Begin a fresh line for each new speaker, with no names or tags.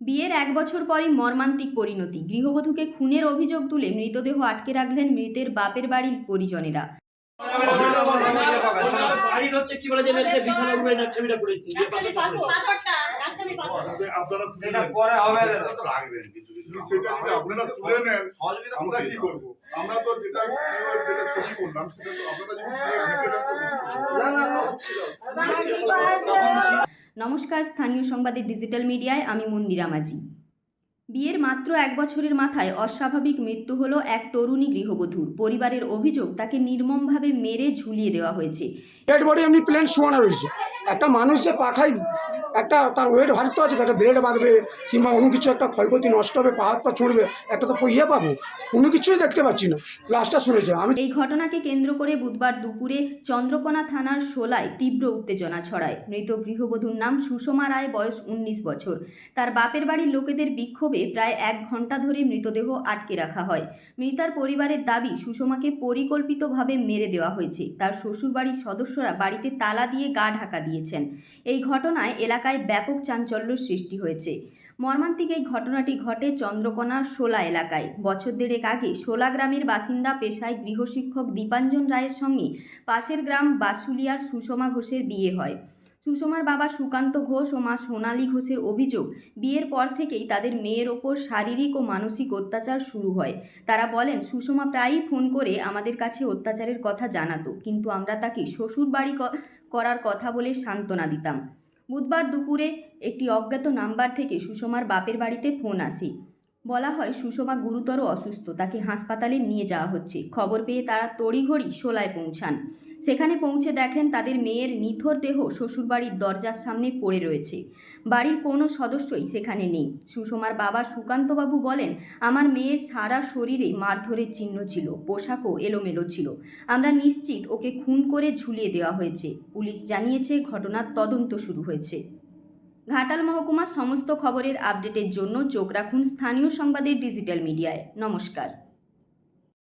বিয়ের এক বছর পরই মর্মান্তিক পরিণতি গৃহবধূকে খুনের অভিযোগ তুলে মৃতদেহ আটকে রাখলেন মৃতের বাপের বাড়ির পরিজনেরা
আমরা তো যেটা যেটা ছবি করলাম সেটা আপনারা যদি
নমস্কার, স্থানীয় সংবাদের ডিজিটাল মিডিয়ায় আমি মন্দিরা মাঝি। বিয়ের মাত্র এক বছরের মাথায় অস্বাভাবিক মৃত্যু হল এক তরুণী গৃহবধূর। পরিবারের অভিযোগ তাকে নির্মমভাবে মেরে ঝুলিয়ে দেওয়া হয়েছে।
একটা মানুষ যে পাখায় একটা তার ওয়েট ভারী তো আছে, একটা ব্লেড বাঁধবে কিংবা অন্য কিছু একটা ক্ষয়ক্ষতি নষ্ট হবে, পা হাত পা ছুঁড়বে, একটা তো ইয়ে পাবো। কোনো কিছুই দেখতে পাচ্ছি না। লাস্টটা শুনেছে। আমি
এই ঘটনাকে কেন্দ্র করে বুধবার দুপুরে চন্দ্রকোনা থানার শোলায় তীব্র উত্তেজনা ছড়ায়। মৃত গৃহবধূর নাম সুষমা রায়, বয়স উনিশ বছর। তার বাপের বাড়ির লোকেদের বিক্ষোভে প্রায় এক ঘণ্টা ধরে মৃতদেহ আটকে রাখা হয়। মৃতার পরিবারের দাবি, সুষমাকে পরিকল্পিতভাবে মেরে দেওয়া হয়েছে। তার শ্বশুরবাড়ির সদস্যরা বাড়িতে তালা দিয়ে গা ঢাকা দিয়েছেন। এই ঘটনায় এলাকায় ব্যাপক চাঞ্চল্য সৃষ্টি হয়েছে। মর্মান্তিক এই ঘটনাটি ঘটে চন্দ্রকোনার শোলা এলাকায়। বছর দেড়েক আগে শোলা গ্রামের বাসিন্দা পেশায় গৃহশিক্ষক দীপাঞ্জন রায়ের সঙ্গে পাশের গ্রাম বাসুলিয়ার সুষমা ঘোষের বিয়ে হয়। সুষমার বাবা সুকান্ত ঘোষ ও মা সোনালী ঘোষের অভিযোগ, বিয়ের পর থেকেই তাদের মেয়ের ওপর শারীরিক ও মানসিক অত্যাচার শুরু হয়। তারা বলেন, সুষমা প্রায়ই ফোন করে আমাদের কাছে অত্যাচারের কথা জানাতো, কিন্তু আমরা তাকে শ্বশুর বাড়ি করার কথা বলে সান্ত্বনা দিতাম। বুধবার দুপুরে একটি অজ্ঞাত নাম্বার থেকে সুষমার বাপের বাড়িতে ফোন আসে। বলা হয় সুষমা গুরুতর অসুস্থ, তাকে হাসপাতালে নিয়ে যাওয়া হচ্ছে। খবর পেয়ে তারা তড়িঘড়ি শোলায় পৌঁছান। সেখানে পৌঁছে দেখেন তাদের মেয়ের নিথর দেহ শ্বশুরবাড়ির দরজার সামনে পড়ে রয়েছে। বাড়ির কোনো সদস্যই সেখানে নেই। সুষমার বাবা সুকান্তবাবু বলেন, আমার মেয়ের সারা শরীরে মারধরের চিহ্ন ছিল, পোশাকও এলোমেলো ছিল। আমরা নিশ্চিত ওকে খুন করে ঝুলিয়ে দেওয়া হয়েছে। পুলিশ জানিয়েছে ঘটনার তদন্ত শুরু হয়েছে। ঘাটাল মহকুমার সমস্ত খবরের আপডেটের জন্য চোখ রাখুন স্থানীয় সংবাদের ডিজিটাল মিডিয়ায়। নমস্কার।